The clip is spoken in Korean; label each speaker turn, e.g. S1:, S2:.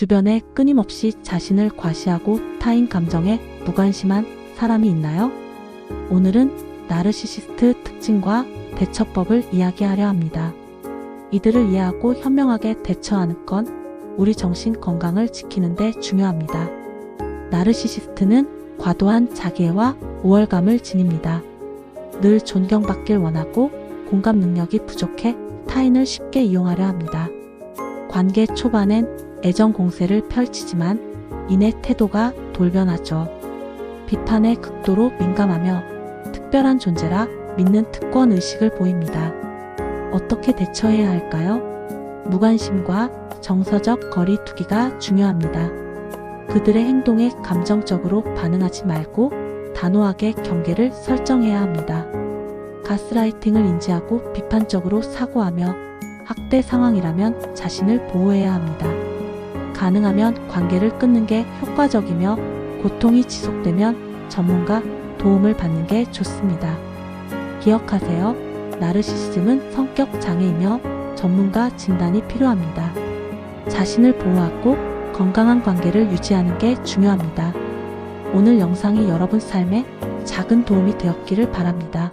S1: 주변에 끊임없이 자신을 과시하고 타인 감정에 무관심한 사람이 있나요? 오늘은 나르시시스트 특징과 대처법을 이야기하려 합니다. 이들을 이해하고 현명하게 대처하는 건 우리 정신 건강을 지키는데 중요합니다. 나르시시스트는 과도한 자기애와 우월감을 지닙니다. 늘 존경받길 원하고 공감 능력이 부족해 타인을 쉽게 이용하려 합니다. 관계 초반엔 애정 공세를 펼치지만 이내 태도가 돌변하죠. 비판에 극도로 민감하며 특별한 존재라 믿는 특권 의식을 보입니다. 어떻게 대처해야 할까요? 무관심과 정서적 거리두기가 중요합니다. 그들의 행동에 감정적으로 반응하지 말고 단호하게 경계를 설정해야 합니다. 가스라이팅을 인지하고 비판적으로 사고하며 학대 상황이라면 자신을 보호해야 합니다. 가능하면 관계를 끊는 게 효과적이며 고통이 지속되면 전문가 도움을 받는 게 좋습니다. 기억하세요. 나르시시즘은 성격 장애이며 전문가 진단이 필요합니다. 자신을 보호하고 건강한 관계를 유지하는 게 중요합니다. 오늘 영상이 여러분 삶에 작은 도움이 되었기를 바랍니다.